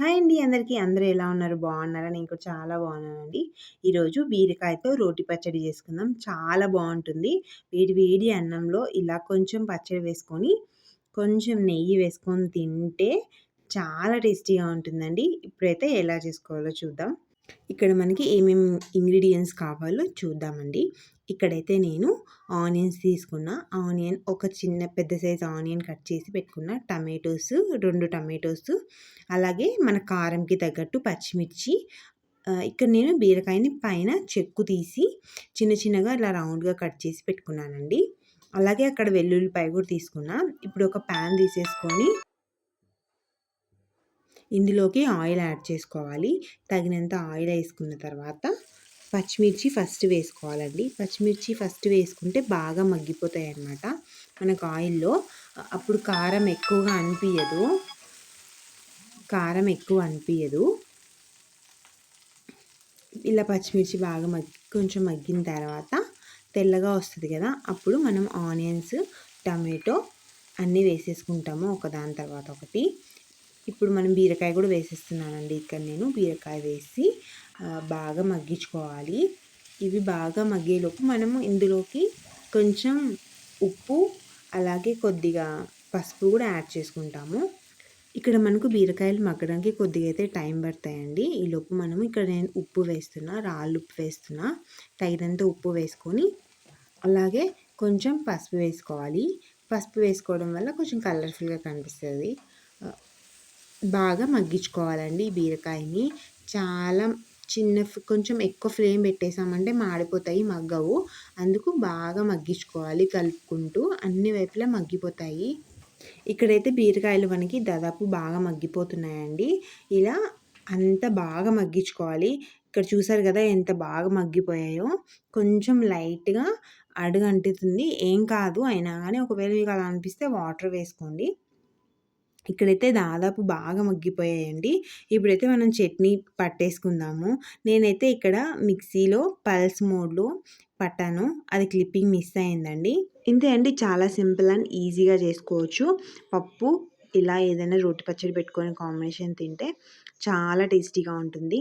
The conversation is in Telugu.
హాయ్ అండి అందరికీ. అందరూ ఎలా ఉన్నారు? బాగున్నారా? నేను కూడా చాలా బాగున్నానండి. ఈరోజు బీరకాయతో రోటి పచ్చడి చేసుకుందాం. చాలా బాగుంటుంది. వేడి వేడి అన్నంలో ఇలా కొంచెం పచ్చడి వేసుకొని కొంచెం నెయ్యి వేసుకొని తింటే చాలా టేస్టీగా ఉంటుందండి. ఇప్పుడైతే ఎలా చేసుకోవాలో చూద్దాం. ఇక్కడ మనకి ఏమేమి ఇంగ్రీడియంట్స్ కావాలో చూద్దామండి. ఇక్కడైతే నేను ఆనియన్స్ తీసుకున్న. ఆనియన్ ఒక చిన్న పెద్ద సైజ్ ఆనియన్ కట్ చేసి పెట్టుకున్న. టమాటోస్ రెండు టమాటోస్ అలాగే మన కారంకి తగ్గట్టు పచ్చిమిర్చి ఇక్కడ నేను బీరకాయని పైన చెక్కు తీసి చిన్న చిన్నగా ఇలా రౌండ్గా కట్ చేసి పెట్టుకున్నానండి. అలాగే అక్కడ వెల్లుల్లిపాయ కూడా తీసుకున్నా. ఇప్పుడు ఒక ప్యాన్ తీసేసుకొని ఇందులోకి ఆయిల్ యాడ్ చేసుకోవాలి. తగినంత ఆయిల్ వేసుకున్న తర్వాత పచ్చిమిర్చి ఫస్ట్ వేసుకోవాలండి. పచ్చిమిర్చి ఫస్ట్ వేసుకుంటే బాగా మగ్గిపోతాయి అన్నమాట మనకు ఆయిల్లో అప్పుడు కారం ఎక్కువగా అనిపించదు కారం ఎక్కువ అనిపించదు ఇలా పచ్చిమిర్చి బాగా మగ్గి కొంచెం మగ్గిన తర్వాత తెల్లగా వస్తుంది కదా అప్పుడు మనం ఆనియన్స్ టమాటో అన్నీ వేసేసుకుంటాము ఒకదాని తర్వాత ఒకటి. ఇప్పుడు మనం బీరకాయ కూడా వేసేస్తున్నానండి. ఇక్కడ నేను బీరకాయ వేసి బాగా మగ్గించుకోవాలి. ఇవి బాగా మగ్గేలోపు మనము ఇందులోకి కొంచెం ఉప్పు అలాగే కొద్దిగా పసుపు కూడా యాడ్ చేసుకుంటాము. ఇక్కడ మనకు బీరకాయలు మగ్గడానికి కొద్దిగా అయితే టైం పడతాయండి. ఈలోపు మనము ఇక్కడ నేను ఉప్పు వేస్తున్నా రాళ్ళు ఉప్పు వేస్తున్నా తగినంత ఉప్పు వేసుకొని అలాగే కొంచెం పసుపు వేసుకోవాలి. పసుపు వేసుకోవడం వల్ల కొంచెం కలర్ఫుల్గా కనిపిస్తుంది. బాగా మగ్గించుకోవాలండి ఈ బీరకాయని. చాలా చిన్న కొంచెం ఎక్కువ ఫ్లేమ్ పెట్టేసామంటే మాడిపోతాయి మగ్గవు. అందుకు బాగా మగ్గించుకోవాలి కలుపుకుంటూ అన్ని వైపులా మగ్గిపోతాయి. ఇక్కడైతే బీరకాయలు మనకి దాదాపు బాగా మగ్గిపోతున్నాయండి. ఇలా అంత బాగా మగ్గించుకోవాలి. ఇక్కడ చూసారు కదా ఎంత బాగా మగ్గిపోయాయో. కొంచెం లైట్గా అడుగు అంటుతుంది ఏం కాదు అయినా కానీ ఒకవేళ మీకు అలా అనిపిస్తే వాటర్ వేసుకోండి. ఇక్కడైతే దాదాపు బాగా మగ్గిపోయాయండి. ఇప్పుడైతే మనం చట్నీ పట్టేసుకుందాము. నేనైతే ఇక్కడ మిక్సీలో పల్స్ మోడ్లో పట్టాను. అది క్లిప్పింగ్ మిస్ అయిందండి. ఇంతే అండి. చాలా సింపుల్ అండ్ ఈజీగా చేసుకోవచ్చు. పప్పు ఇలా ఏదైనా రోటి పచ్చడి పెట్టుకొని కాంబినేషన్ తింటే చాలా టేస్టీగా ఉంటుంది.